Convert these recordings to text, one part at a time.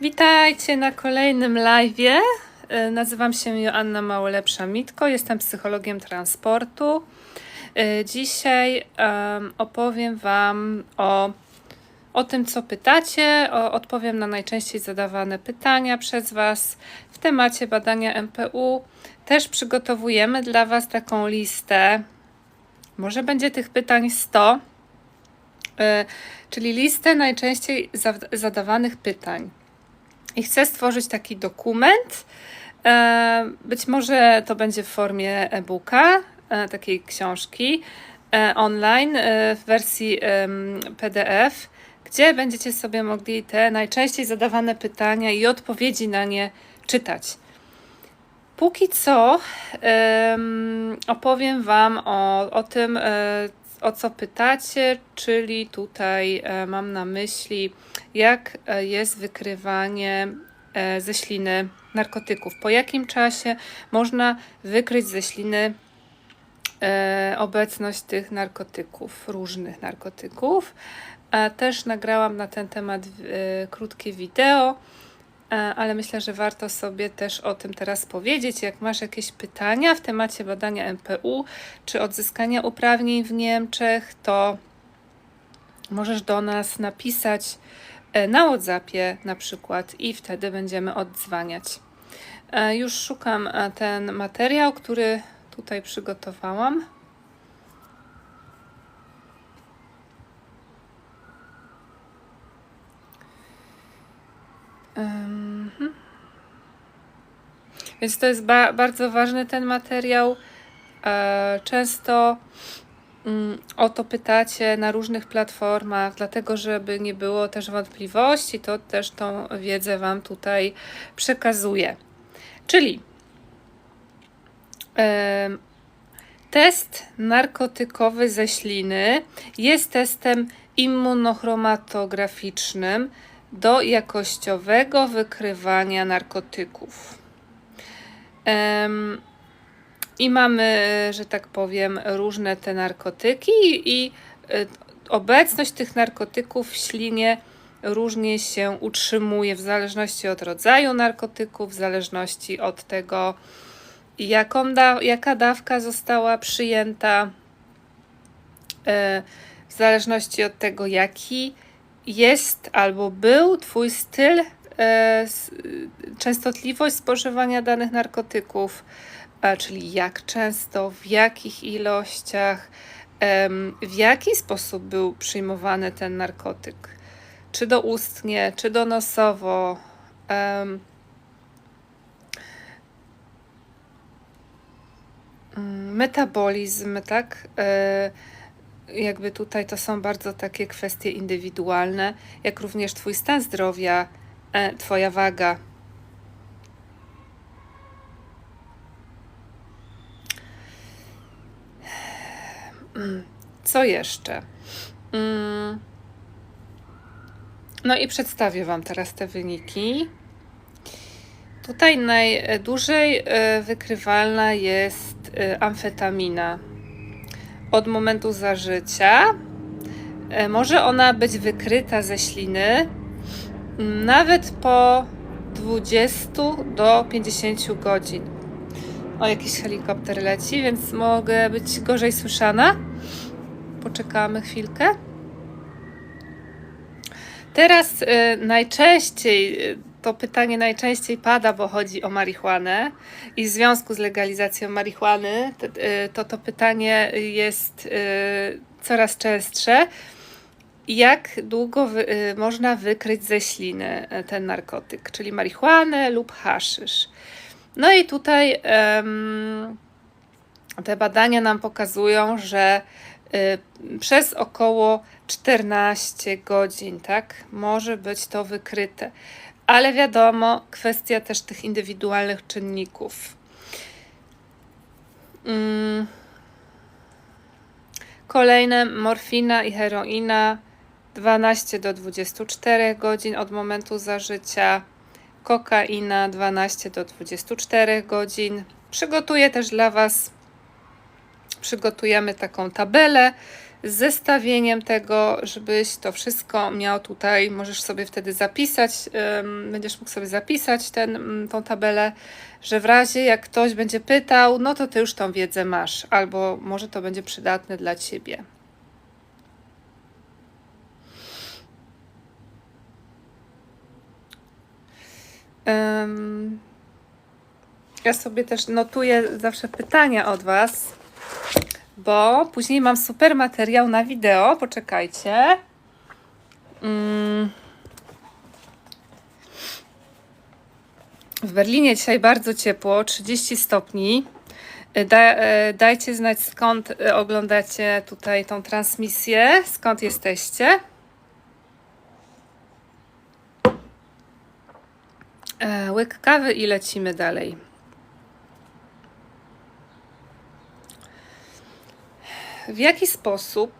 Witajcie na kolejnym live'ie. E, Nazywam się Joanna Małolepsza-Mitko, jestem psychologiem transportu. E, Dzisiaj em, opowiem Wam o, o tym, co pytacie, o, odpowiem na najczęściej zadawane pytania przez Was w temacie badania MPU. Też przygotowujemy dla Was taką listę. Może będzie tych pytań 100, e, czyli listę najczęściej za- zadawanych pytań i chcę stworzyć taki dokument. E, Być może to będzie w formie e-booka, e, takiej książki e, online w wersji PDF, gdzie będziecie sobie mogli te najczęściej zadawane pytania i odpowiedzi na nie czytać. Póki co em, opowiem Wam o, o tym, o co pytacie, czyli tutaj mam na myśli, jak e, jest wykrywanie e, ze śliny narkotyków. Po jakim czasie można wykryć ze śliny e, obecność tych narkotyków, różnych narkotyków. Też nagrałam na ten temat krótkie wideo, ale myślę, że warto sobie też o tym teraz powiedzieć. Jak masz jakieś pytania w temacie badania MPU czy odzyskania uprawnień w Niemczech, to możesz do nas napisać na WhatsAppie na przykład i wtedy będziemy oddzwaniać. E, Już szukam e, ten materiał, który tutaj przygotowałam. Więc to jest ba- bardzo ważny ten materiał. E, Często o to pytacie na różnych platformach, dlatego żeby nie było też wątpliwości, to też tą wiedzę Wam tutaj przekazuję. Czyli test narkotykowy ze śliny jest testem immunochromatograficznym do jakościowego wykrywania narkotyków. I mamy, że tak powiem, różne te narkotyki, i y, obecność tych narkotyków w ślinie różnie się utrzymuje w zależności od rodzaju narkotyków, w zależności od tego, jaką da, jaka dawka została przyjęta, e, w zależności od tego, jaki jest albo był Twój styl, s- częstotliwość spożywania danych narkotyków, czyli jak często, w jakich ilościach, w jaki sposób był przyjmowany ten narkotyk. Czy doustnie, czy donosowo. mm, Metabolizm, tak? E, jakby tutaj to są bardzo takie kwestie indywidualne, jak również Twój stan zdrowia, e, Twoja waga. Co jeszcze? Mm. No i przedstawię Wam teraz te wyniki. Tutaj najdłużej e, wykrywalna jest e, amfetamina od momentu zażycia. E, Może ona być wykryta ze śliny m, nawet po 20 do 50 godzin. O, jakiś helikopter leci, więc mogę być gorzej słyszana. Poczekamy chwilkę. Teraz y, najczęściej, y, to pytanie najczęściej pada, bo chodzi o marihuanę i w związku z legalizacją marihuany to y, to, to pytanie jest coraz częstsze. Jak długo wy, można wykryć ze śliny ten narkotyk, czyli marihuanę lub haszysz? No i tutaj te badania nam pokazują, że przez około 14 godzin, tak, może być to wykryte. Ale wiadomo, kwestia też tych indywidualnych czynników. Mm. Kolejne morfina i heroina 12 do 24 godzin od momentu zażycia. Kokaina 12 do 24 godzin. Przygotuję też dla Was przygotujemy taką tabelę z zestawieniem tego, żebyś to wszystko miał tutaj. Możesz sobie wtedy zapisać, będziesz mógł sobie zapisać ten, tą tabelę, że w razie jak ktoś będzie pytał, no to ty już tą wiedzę masz, albo może to będzie przydatne dla ciebie. Ja sobie też notuję zawsze pytania od Was, bo później mam super materiał na wideo. Poczekajcie. Mm. W Berlinie dzisiaj bardzo ciepło, 30 stopni. Da, e, dajcie znać skąd e, oglądacie tutaj tą transmisję, skąd jesteście. E, Łyk kawy i lecimy dalej. W jaki sposób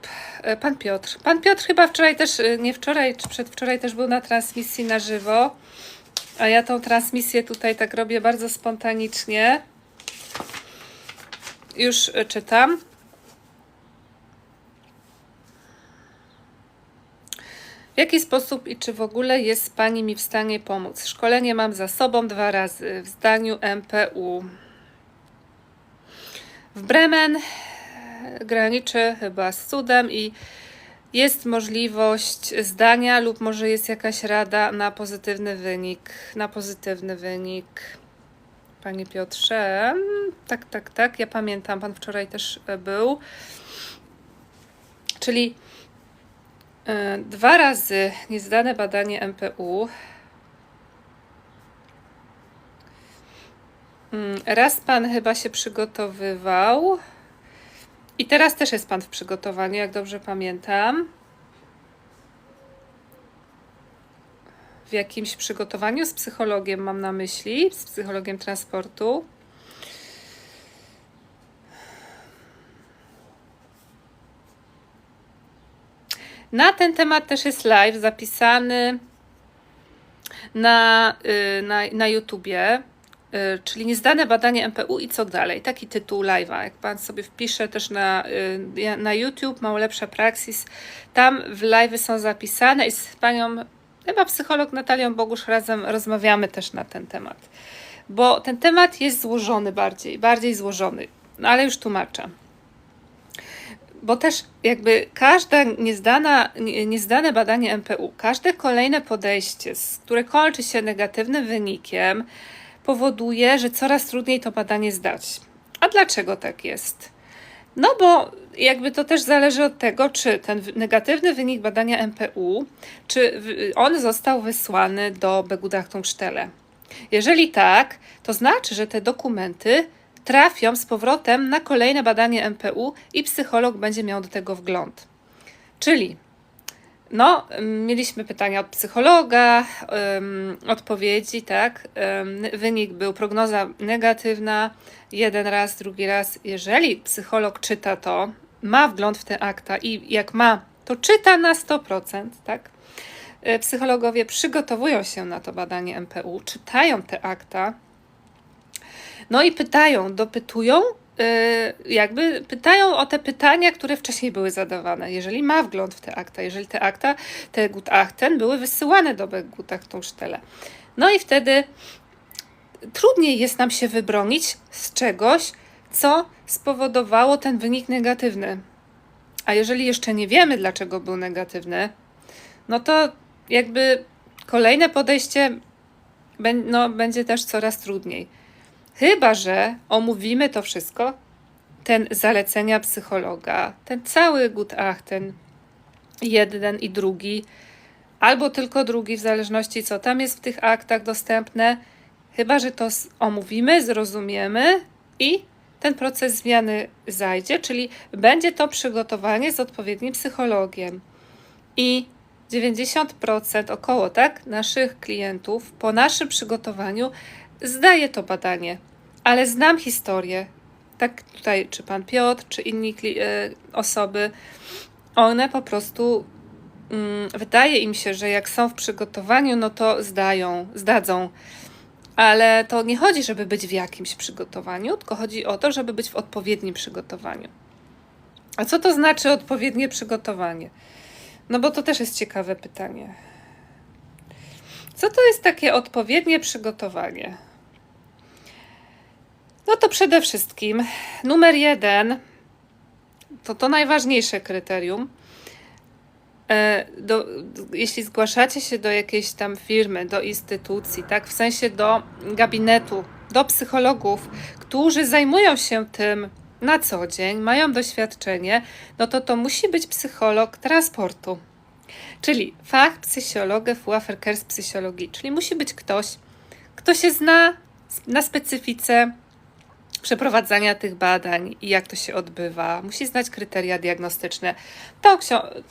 e, pan Piotr? Pan Piotr chyba wczoraj też, e, nie wczoraj, czy przedwczoraj też był na transmisji na żywo. A ja tą transmisję tutaj tak robię bardzo spontanicznie. Już e, czytam. W jaki sposób i czy w ogóle jest Pani mi w stanie pomóc? Szkolenie mam za sobą dwa razy w zdaniu MPU. W Bremen graniczy chyba z cudem i jest możliwość zdania lub może jest jakaś rada na pozytywny wynik. Na pozytywny wynik. Panie Piotrze, mm, tak, tak, tak. Ja pamiętam, pan wczoraj też e, był. Czyli e, dwa razy niezdane badanie MPU. Mm, Raz pan chyba się przygotowywał. I teraz też jest pan w przygotowaniu, jak dobrze pamiętam. W jakimś przygotowaniu z psychologiem mam na myśli, z psychologiem transportu. Na ten temat też jest live zapisany na, y, na, na YouTubie, czyli niezdane badanie MPU i co dalej. Taki tytuł live'a. Jak pan sobie wpisze też na, y, na YouTube, Małolepsza Praxis, tam w live'y są zapisane i z panią, chyba psycholog Natalią Bogusz razem rozmawiamy też na ten temat. Bo ten temat jest złożony bardziej, bardziej złożony, no ale już tłumaczę bo też jakby każde niezdana, nie- niezdane badanie MPU, każde kolejne podejście, które kończy się negatywnym wynikiem, powoduje, że coraz trudniej to badanie zdać. A dlaczego tak jest? No bo jakby to też zależy od tego, czy ten negatywny wynik badania MPU, czy on został wysłany do Begutachtungsstelle. Jeżeli tak, to znaczy, że te dokumenty trafią z powrotem na kolejne badanie MPU i psycholog będzie miał do tego wgląd. Czyli no, mieliśmy pytania od psychologa, ym, odpowiedzi, tak. Ym, wynik był prognoza negatywna, jeden raz, drugi raz. Jeżeli psycholog czyta to, ma wgląd w te akta i jak ma, to czyta na 100%, tak. Y, Psychologowie przygotowują się na to badanie MPU, czytają te akta, no i pytają, dopytują, jakby pytają o te pytania, które wcześniej były zadawane. Jeżeli ma wgląd w te akta, jeżeli te akta, te Gutachten były wysyłane do Gutachtungsstelle. No i wtedy trudniej jest nam się wybronić z czegoś, co spowodowało ten wynik negatywny. A jeżeli jeszcze nie wiemy, dlaczego był negatywny, no to jakby kolejne podejście no, będzie też coraz trudniej. Chyba, że omówimy to wszystko, ten zalecenia psychologa, ten cały Gutachten, jeden i drugi, albo tylko drugi, w zależności co tam jest w tych aktach dostępne. Chyba, że to omówimy, zrozumiemy i ten proces zmiany zajdzie, czyli będzie to przygotowanie z odpowiednim psychologiem. I 90% około tak naszych klientów po naszym przygotowaniu zdaje to badanie, ale znam historię. Tak tutaj, czy pan Piotr, czy inni e, osoby, one po prostu mm, wydaje im się, że jak są w przygotowaniu, no to zdają, zdadzą. Ale to nie chodzi, żeby być w jakimś przygotowaniu, tylko chodzi o to, żeby być w odpowiednim przygotowaniu. A co to znaczy odpowiednie przygotowanie? No bo to też jest ciekawe pytanie. Co to jest takie odpowiednie przygotowanie? No to przede wszystkim numer jeden to to najważniejsze kryterium. E, Do, jeśli zgłaszacie się do jakiejś tam firmy, do instytucji, tak, w sensie do gabinetu, do psychologów, którzy zajmują się tym na co dzień, mają doświadczenie, no to to musi być psycholog transportu. Czyli fach psychologa Fuaferkers psychologii, czyli musi być ktoś, kto się zna na specyfice przeprowadzania tych badań i jak to się odbywa. Musi znać kryteria diagnostyczne. To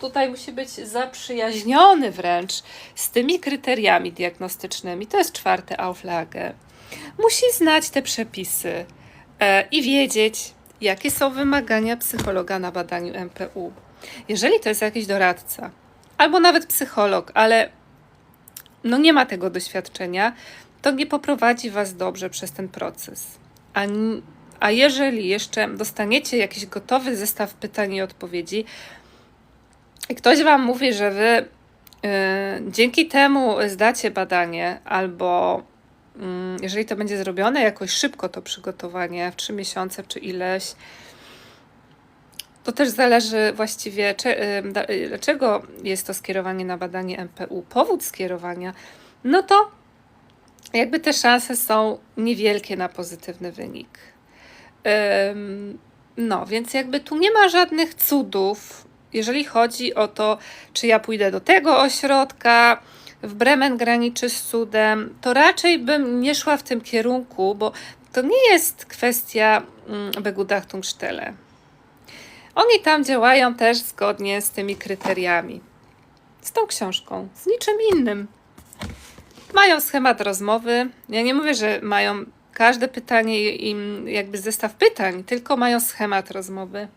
tutaj musi być zaprzyjaźniony wręcz z tymi kryteriami diagnostycznymi. To jest czwarte Auflage. Musi znać te przepisy e, i wiedzieć, jakie są wymagania psychologa na badaniu MPU. Jeżeli to jest jakiś doradca, albo nawet psycholog, ale no nie ma tego doświadczenia, to nie poprowadzi Was dobrze przez ten proces. A, a jeżeli jeszcze dostaniecie jakiś gotowy zestaw pytań i odpowiedzi, i ktoś Wam mówi, że Wy yy, dzięki temu zdacie badanie, albo yy, jeżeli to będzie zrobione jakoś szybko, to przygotowanie w trzy miesiące czy ileś, to też zależy właściwie, czy, yy, dlaczego jest to skierowanie na badanie MPU, powód skierowania, no to jakby te szanse są niewielkie na pozytywny wynik. No, więc jakby tu nie ma żadnych cudów, jeżeli chodzi o to, czy ja pójdę do tego ośrodka, w Bremen graniczy z cudem, to raczej bym nie szła w tym kierunku, bo to nie jest kwestia mm, Begutachtungsstelle. Oni tam działają też zgodnie z tymi kryteriami. Z tą książką, z niczym innym. Mają schemat rozmowy. Ja nie mówię, że mają każde pytanie im jakby zestaw pytań, tylko mają schemat rozmowy.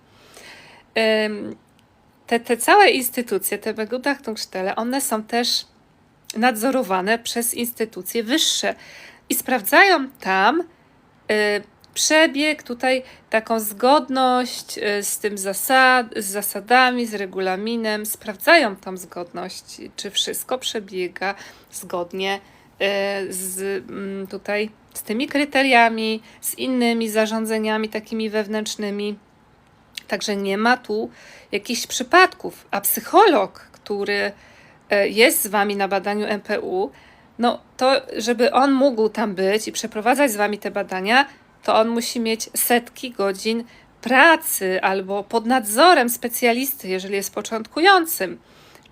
Te, te całe instytucje, te Begutachtungsstelle, one są też nadzorowane przez instytucje wyższe i sprawdzają tam y, przebieg, tutaj taką zgodność y, z tym zasad, z zasadami, z regulaminem, sprawdzają tą zgodność, czy wszystko przebiega zgodnie y, z mm, tutaj z tymi kryteriami, z innymi zarządzeniami takimi wewnętrznymi. Także nie ma tu jakichś przypadków, a psycholog, który y, jest z wami na badaniu MPU, no to żeby on mógł tam być i przeprowadzać z wami te badania, to on musi mieć setki godzin pracy albo pod nadzorem specjalisty, jeżeli jest początkującym.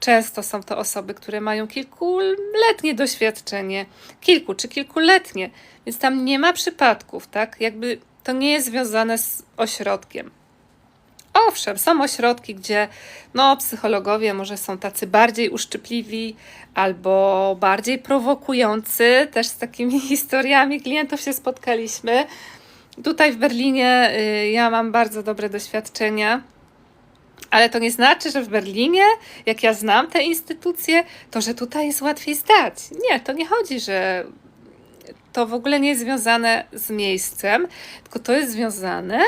Często są to osoby, które mają kilkuletnie doświadczenie, kilku czy kilkuletnie, więc tam nie ma przypadków, tak? Jakby to nie jest związane z ośrodkiem. Owszem, są ośrodki, gdzie no, psychologowie może są tacy bardziej uszczypliwi albo bardziej prowokujący. Też z takimi historiami klientów się spotkaliśmy. Tutaj w Berlinie y, ja mam bardzo dobre doświadczenia. Ale to nie znaczy, że w Berlinie, jak ja znam te instytucje, to że tutaj jest łatwiej zdać. Nie, to nie chodzi, że to w ogóle nie jest związane z miejscem, tylko to jest związane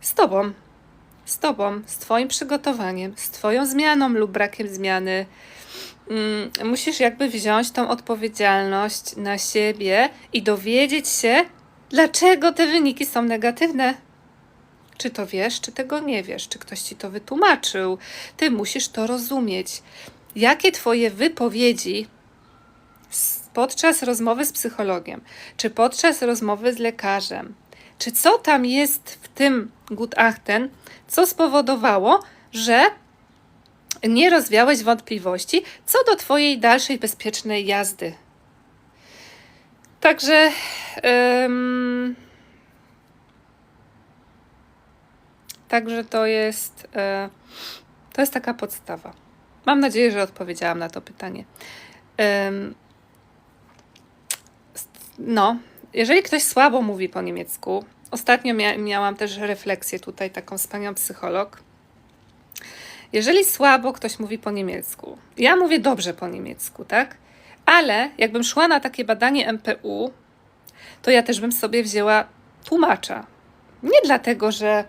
z Tobą. Z Tobą, z Twoim przygotowaniem, z Twoją zmianą lub brakiem zmiany. Mm, musisz jakby wziąć tą odpowiedzialność na siebie i dowiedzieć się, dlaczego te wyniki są negatywne. Czy to wiesz, czy tego nie wiesz, czy ktoś ci to wytłumaczył. Ty musisz to rozumieć. Jakie Twoje wypowiedzi podczas rozmowy z psychologiem, czy podczas rozmowy z lekarzem, czy co tam jest w tym gutachten, co spowodowało, że nie rozwiałeś wątpliwości co do Twojej dalszej bezpiecznej jazdy. Także. Ym, także to jest. Yy, to jest taka podstawa. Mam nadzieję, że odpowiedziałam na to pytanie. Ym, no, jeżeli ktoś słabo mówi po niemiecku, ostatnio mia miałam też refleksję tutaj, taką z panią psycholog. Jeżeli słabo ktoś mówi po niemiecku, ja mówię dobrze po niemiecku, tak? Ale jakbym szła na takie badanie MPU, to ja też bym sobie wzięła tłumacza. Nie dlatego, że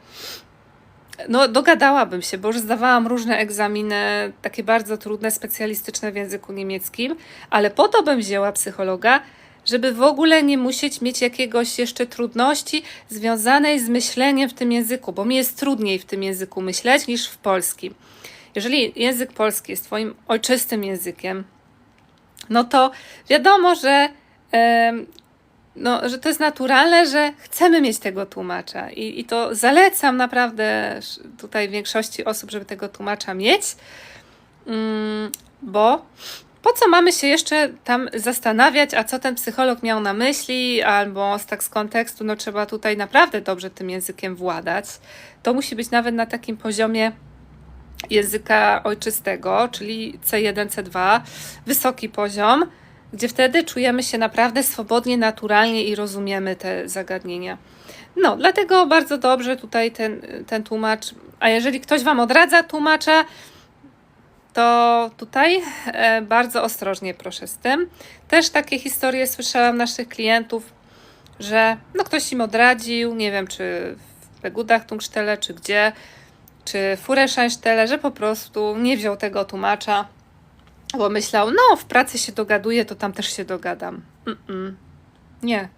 no, dogadałabym się, bo już zdawałam różne egzaminy, takie bardzo trudne, specjalistyczne w języku niemieckim, ale po to bym wzięła psychologa, żeby w ogóle nie musieć mieć jakiegoś jeszcze trudności związanej z myśleniem w tym języku, bo mi jest trudniej w tym języku myśleć niż w polskim. Jeżeli język polski jest Twoim ojczystym językiem, no to wiadomo, że, no, że to jest naturalne, że chcemy mieć tego tłumacza. I, I to zalecam naprawdę tutaj większości osób, żeby tego tłumacza mieć, mm, bo po co mamy się jeszcze tam zastanawiać, a co ten psycholog miał na myśli, albo tak z kontekstu, no trzeba tutaj naprawdę dobrze tym językiem władać. To musi być nawet na takim poziomie języka ojczystego, czyli C1, C2, wysoki poziom, gdzie wtedy czujemy się naprawdę swobodnie, naturalnie i rozumiemy te zagadnienia. No, dlatego bardzo dobrze tutaj ten, ten tłumacz, a jeżeli ktoś Wam odradza tłumacza, to tutaj e, bardzo ostrożnie proszę z tym. Też takie historie słyszałam naszych klientów, że no ktoś im odradził, nie wiem czy w Begudach Tungstelle, czy gdzie, czy Furescheinstelle, że po prostu nie wziął tego tłumacza, bo myślał, no w pracy się dogaduję, to tam też się dogadam. Mm -mm. Nie.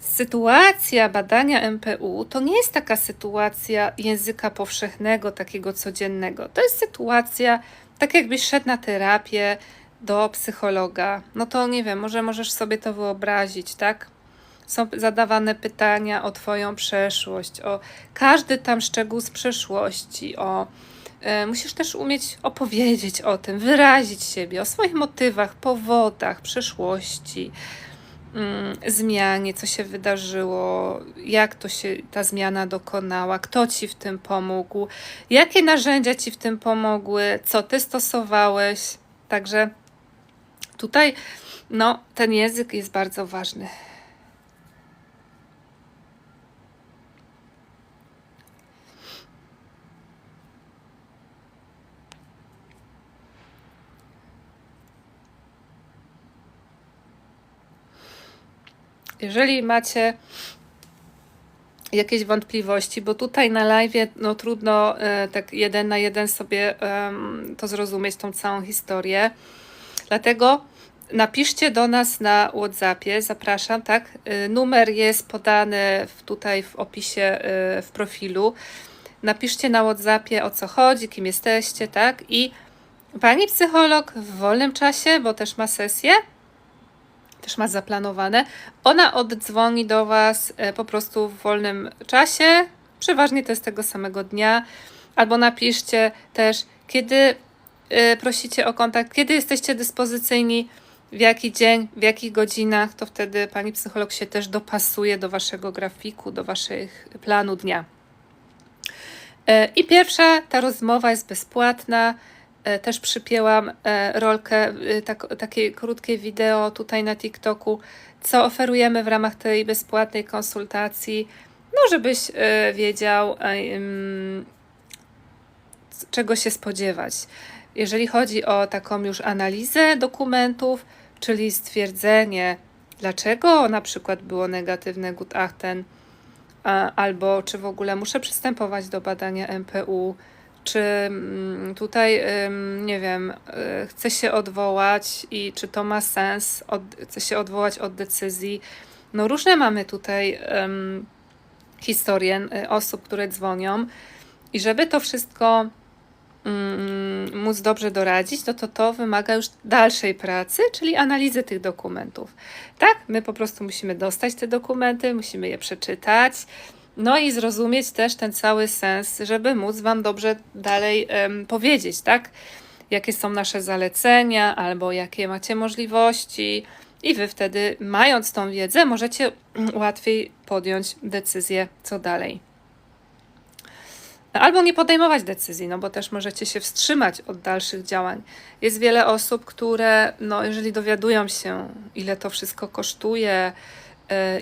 Sytuacja badania MPU to nie jest taka sytuacja języka powszechnego, takiego codziennego. To jest sytuacja, tak jakbyś szedł na terapię do psychologa. No to nie wiem, może możesz sobie to wyobrazić, tak? Są zadawane pytania o Twoją przeszłość, o każdy tam szczegół z przeszłości, o e, musisz też umieć opowiedzieć o tym, wyrazić siebie, o swoich motywach, powodach, przeszłości, mm, zmianie, co się wydarzyło, jak to się ta zmiana dokonała, kto ci w tym pomógł, jakie narzędzia ci w tym pomogły, co ty stosowałeś. Także tutaj no, ten język jest bardzo ważny. Jeżeli macie jakieś wątpliwości, bo tutaj na live no trudno e, tak jeden na jeden sobie e, to zrozumieć, tą całą historię. Dlatego napiszcie do nas na WhatsAppie, zapraszam, tak? E, numer jest podany w, tutaj w opisie e, w profilu. Napiszcie na WhatsAppie o co chodzi, kim jesteście, tak? I pani psycholog w wolnym czasie, bo też ma sesję, też ma zaplanowane. Ona oddzwoni do Was e, po prostu w wolnym czasie, przeważnie to jest tego samego dnia, albo napiszcie też, kiedy e, prosicie o kontakt, kiedy jesteście dyspozycyjni, w jaki dzień, w jakich godzinach, to wtedy pani psycholog się też dopasuje do Waszego grafiku, do Waszych planu dnia. E, I pierwsza ta rozmowa jest bezpłatna. E, też przypięłam e, rolkę, e, tak, takie krótkie wideo tutaj na TikToku, co oferujemy w ramach tej bezpłatnej konsultacji, no żebyś wiedział, czego się spodziewać. Jeżeli chodzi o taką już analizę dokumentów, czyli stwierdzenie, dlaczego na przykład było negatywne gutachten, albo czy w ogóle muszę przystępować do badania MPU, czy mm, tutaj, nie wiem, y, chce się odwołać i czy to ma sens, od, chce się odwołać od decyzji. No różne mamy tutaj um, historie y, osób, które dzwonią i żeby to wszystko um, móc dobrze doradzić, to, to to wymaga już dalszej pracy, czyli analizy tych dokumentów. Tak, my po prostu musimy dostać te dokumenty, musimy je przeczytać, no i zrozumieć też ten cały sens, żeby móc Wam dobrze dalej um, powiedzieć, tak? Jakie są nasze zalecenia, albo jakie macie możliwości, i Wy wtedy, mając tą wiedzę, możecie łatwiej podjąć decyzję, co dalej. Albo nie podejmować decyzji, no bo też możecie się wstrzymać od dalszych działań. Jest wiele osób, które, no, jeżeli dowiadują się, ile to wszystko kosztuje,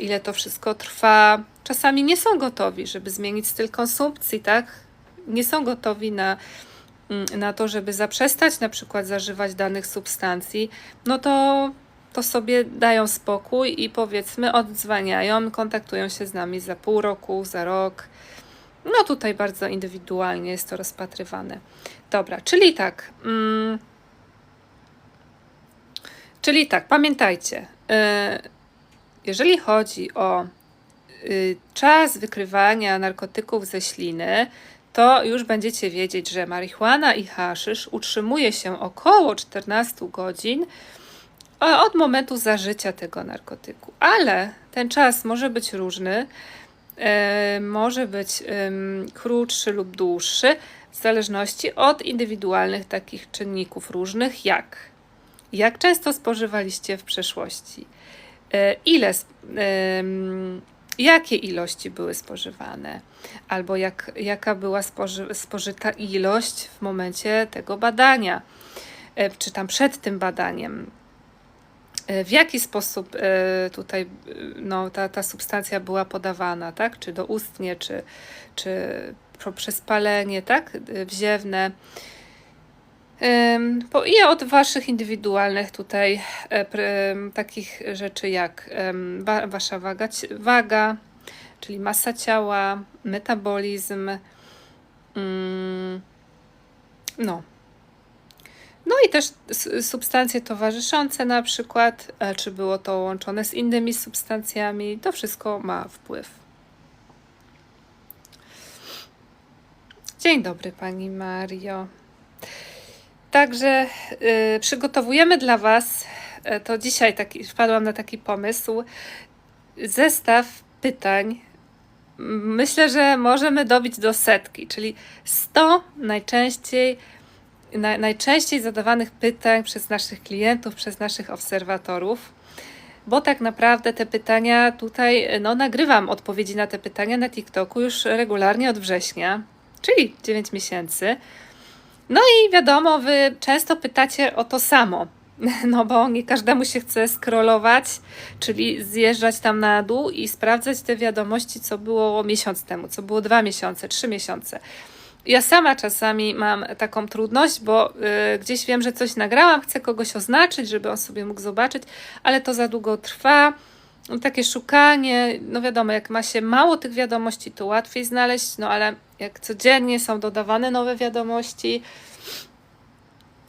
ile to wszystko trwa. Czasami nie są gotowi, żeby zmienić styl konsumpcji, tak? Nie są gotowi na, mm, na to, żeby zaprzestać na przykład zażywać danych substancji, no to, to sobie dają spokój i powiedzmy oddzwaniają, kontaktują się z nami za pół roku, za rok. No tutaj bardzo indywidualnie jest to rozpatrywane. Dobra, czyli tak. Mm, czyli tak, pamiętajcie, y, jeżeli chodzi o y, czas wykrywania narkotyków ze śliny, to już będziecie wiedzieć, że marihuana i haszysz utrzymuje się około 14 godzin od momentu zażycia tego narkotyku. Ale ten czas może być różny, e, może być krótszy lub dłuższy, w zależności od indywidualnych takich czynników różnych, jak jak często spożywaliście w przeszłości, ile, jakie ilości były spożywane, albo jak, jaka była spoży, spożyta ilość w momencie tego badania, e, czy tam przed tym badaniem. E, w jaki sposób e, tutaj no, ta, ta substancja była podawana, tak? Czy doustnie, czy, czy poprzez palenie, tak? Wziewne. I od Waszych indywidualnych tutaj takich rzeczy jak Wasza waga, waga czyli masa ciała, metabolizm, mm, no. No i też substancje towarzyszące na przykład, e, czy było to łączone z innymi substancjami, to wszystko ma wpływ. Dzień dobry Pani Mario. Także y, przygotowujemy dla Was, y, to dzisiaj taki, wpadłam na taki pomysł, zestaw pytań. Myślę, że możemy dobić do setki, czyli 100 najczęściej, na, najczęściej zadawanych pytań przez naszych klientów, przez naszych obserwatorów. Bo tak naprawdę te pytania tutaj, no nagrywam odpowiedzi na te pytania na TikToku już regularnie od września, czyli 9 miesięcy. No i wiadomo, wy często pytacie o to samo. No bo nie każdemu się chce scrollować, czyli zjeżdżać tam na dół i sprawdzać te wiadomości, co było miesiąc temu, co było dwa miesiące, trzy miesiące. Ja sama czasami mam taką trudność, bo y, gdzieś wiem, że coś nagrałam, chcę kogoś oznaczyć, żeby on sobie mógł zobaczyć, ale to za długo trwa. Takie szukanie, no wiadomo, jak ma się mało tych wiadomości, to łatwiej znaleźć, no ale jak codziennie są dodawane nowe wiadomości,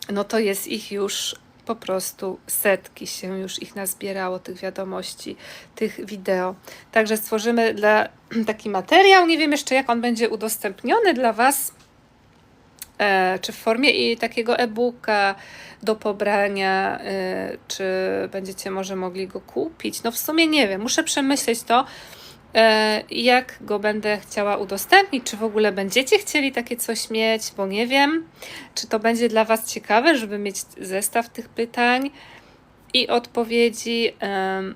no to jest ich już po prostu setki się już ich nazbierało, tych wiadomości, tych wideo. Także stworzymy dla taki materiał. Nie wiem jeszcze, jak on będzie udostępniony dla Was, e, czy w formie i takiego e-booka do pobrania, e, czy będziecie może mogli go kupić. No w sumie nie wiem, muszę przemyśleć to jak go będę chciała udostępnić, czy w ogóle będziecie chcieli takie coś mieć, bo nie wiem, czy to będzie dla Was ciekawe, żeby mieć zestaw tych pytań? I odpowiedzi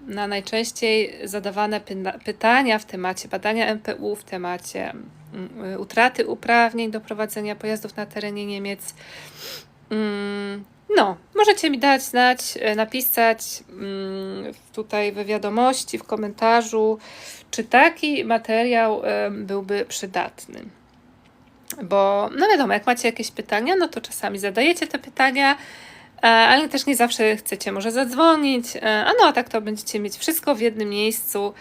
na najczęściej zadawane pytania w temacie badania MPU, w temacie mm, utraty uprawnień do prowadzenia pojazdów na terenie Niemiec. Mm, no, możecie mi dać znać, e, napisać mm, tutaj we wiadomości, w komentarzu, czy taki materiał byłby przydatny. Bo, no wiadomo, jak macie jakieś pytania, no to czasami zadajecie te pytania, e, ale też nie zawsze chcecie może zadzwonić. E, a no, a tak to będziecie mieć wszystko w jednym miejscu.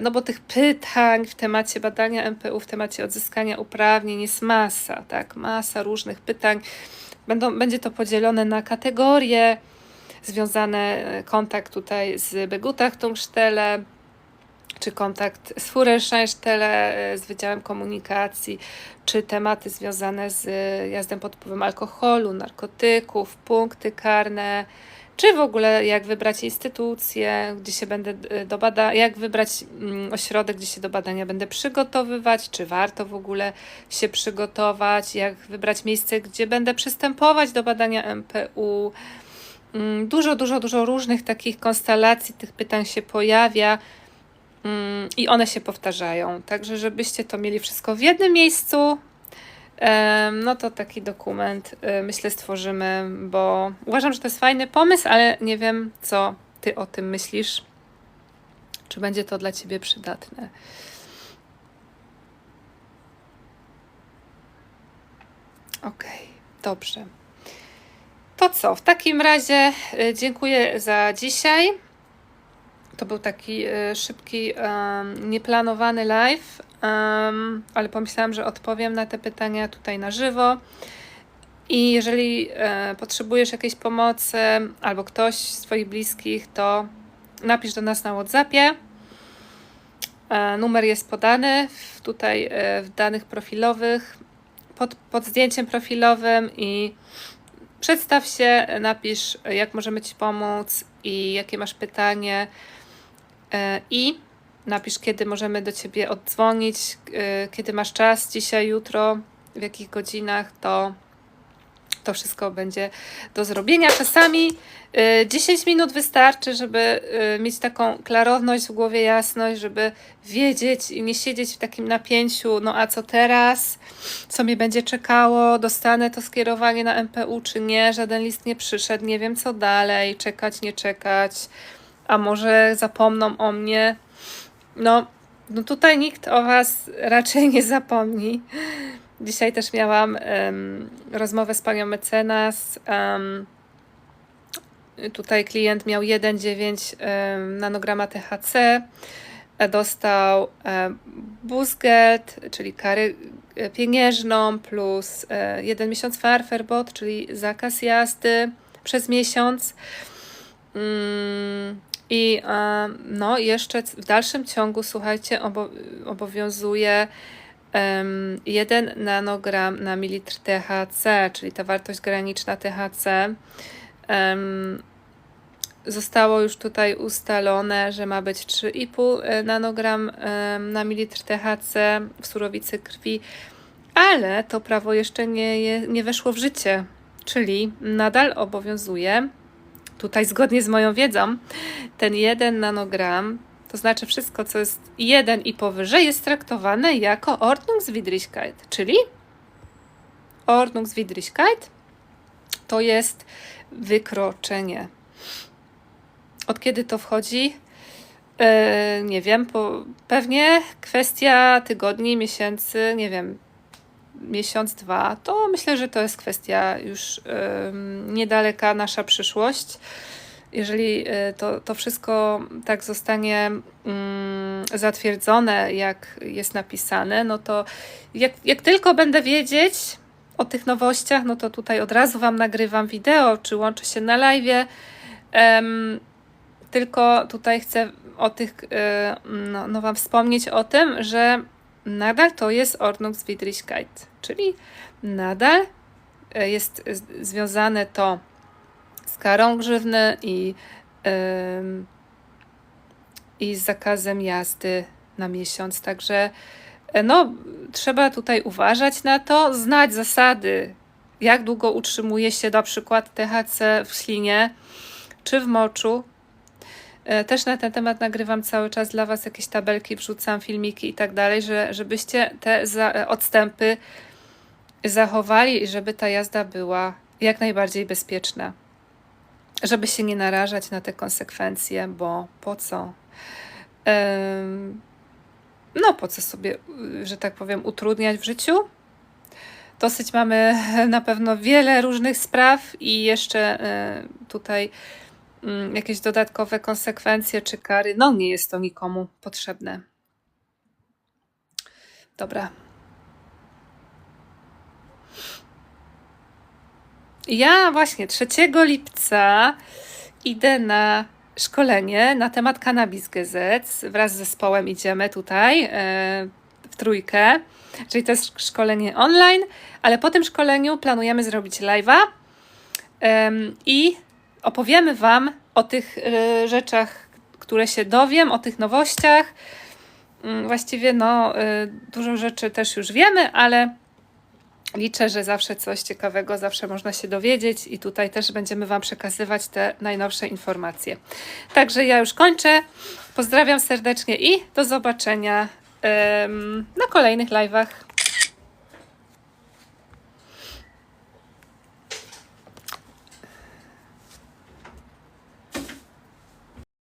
No bo tych pytań w temacie badania MPU, w temacie odzyskania uprawnień jest masa, tak? Masa różnych pytań. Będą, będzie to podzielone na kategorie związane e, kontakt tutaj z Begutachtumstelle, czy kontakt z Führerscheinstelle, e, z Wydziałem Komunikacji, czy tematy związane z jazdem pod wpływem alkoholu, narkotyków, punkty karne, czy w ogóle jak wybrać instytucję, gdzie się będę e, do badania, jak wybrać mm, ośrodek, gdzie się do badania będę przygotowywać, czy warto w ogóle się przygotować, jak wybrać miejsce, gdzie będę przystępować do badania MPU. Mm, dużo, dużo, dużo różnych takich konstelacji tych pytań się pojawia i one się powtarzają. Także, żebyście to mieli wszystko w jednym miejscu, no to taki dokument y, myślę stworzymy, bo uważam, że to jest fajny pomysł, ale nie wiem, co ty o tym myślisz. Czy będzie to dla ciebie przydatne? Okay, dobrze. To co? W takim razie y, dziękuję za dzisiaj. To był taki y, szybki, nieplanowany live ale pomyślałam, że odpowiem na te pytania tutaj na żywo. I jeżeli e, potrzebujesz jakiejś pomocy albo ktoś z Twoich bliskich, to napisz do nas na WhatsAppie. E, numer jest podany tutaj e, w danych profilowych, pod, pod zdjęciem profilowym i przedstaw się, napisz jak możemy Ci pomóc i jakie masz pytanie e, i napisz kiedy możemy do Ciebie oddzwonić, e, kiedy masz czas, dzisiaj, jutro, w jakich godzinach, to to wszystko będzie do zrobienia. Czasami y, 10 minut wystarczy, żeby mieć taką klarowność w głowie, jasność, żeby wiedzieć i nie siedzieć w takim napięciu, no a co teraz, co mnie będzie czekało, dostanę to skierowanie na MPU czy nie, żaden list nie przyszedł, nie wiem co dalej, czekać, nie czekać, a może zapomną o mnie. No, no tutaj nikt o Was raczej nie zapomni. Dzisiaj też miałam em, rozmowę z panią mecenas. em, tutaj klient miał 1,9 em, nanograma THC. e, Dostał Busget, czyli karę e, pieniężną, plus e, jeden miesiąc farferbot, czyli zakaz jazdy przez miesiąc. Mm, I e, no, jeszcze w dalszym ciągu, słuchajcie, obo obowiązuje em, 1 nanogram na mililitr THC, czyli ta wartość graniczna THC. Zostało już tutaj ustalone, że ma być 3,5 nanogram em, na mililitr THC w surowicy krwi, ale to prawo jeszcze nie, nie weszło w życie, czyli nadal obowiązuje, tutaj zgodnie z moją wiedzą, ten 1 nanogram to znaczy wszystko, co jest jeden i powyżej, jest traktowane jako Ordnungswidrigkeit, czyli Ordnungswidrigkeit to jest wykroczenie. Od kiedy to wchodzi? E, nie wiem, pewnie kwestia tygodni, miesięcy, nie wiem, miesiąc, dwa. To myślę, że to jest kwestia już niedaleka nasza przyszłość jeżeli y, to, to wszystko tak zostanie mm, zatwierdzone, jak jest napisane, no to jak, jak tylko będę wiedzieć o tych nowościach, no to tutaj od razu Wam nagrywam wideo, czy łączę się na live. Tylko tutaj chcę o tych, y, no, no Wam wspomnieć o tym, że nadal to jest Ordnungswidrigkeit, czyli nadal y, jest związane to z karą grzywny i, i z zakazem jazdy na miesiąc. Także e, no, trzeba tutaj uważać na to, znać zasady, jak długo utrzymuje się na przykład THC w ślinie czy w moczu. E, Też na ten temat nagrywam cały czas dla Was jakieś tabelki, wrzucam filmiki i tak dalej, że, żebyście te za, e, odstępy zachowali i żeby ta jazda była jak najbardziej bezpieczna żeby się nie narażać na te konsekwencje, bo po co? Em, No, po co sobie, że tak powiem, utrudniać w życiu? Dosyć mamy na pewno wiele różnych spraw i jeszcze e, tutaj jakieś dodatkowe konsekwencje czy kary. No, nie jest to nikomu potrzebne. Dobra. Ja właśnie 3 lipca idę na szkolenie na temat Cannabis GZ. Wraz z zespołem idziemy tutaj e, w trójkę, czyli to jest szkolenie online, ale po tym szkoleniu planujemy zrobić live'a i opowiemy Wam o tych e, rzeczach, które się dowiem, o tych nowościach. Mm, Właściwie no, e, dużo rzeczy też już wiemy, ale liczę, że zawsze coś ciekawego zawsze można się dowiedzieć i tutaj też będziemy Wam przekazywać te najnowsze informacje. Także ja już kończę. Pozdrawiam serdecznie i do zobaczenia na kolejnych live'ach.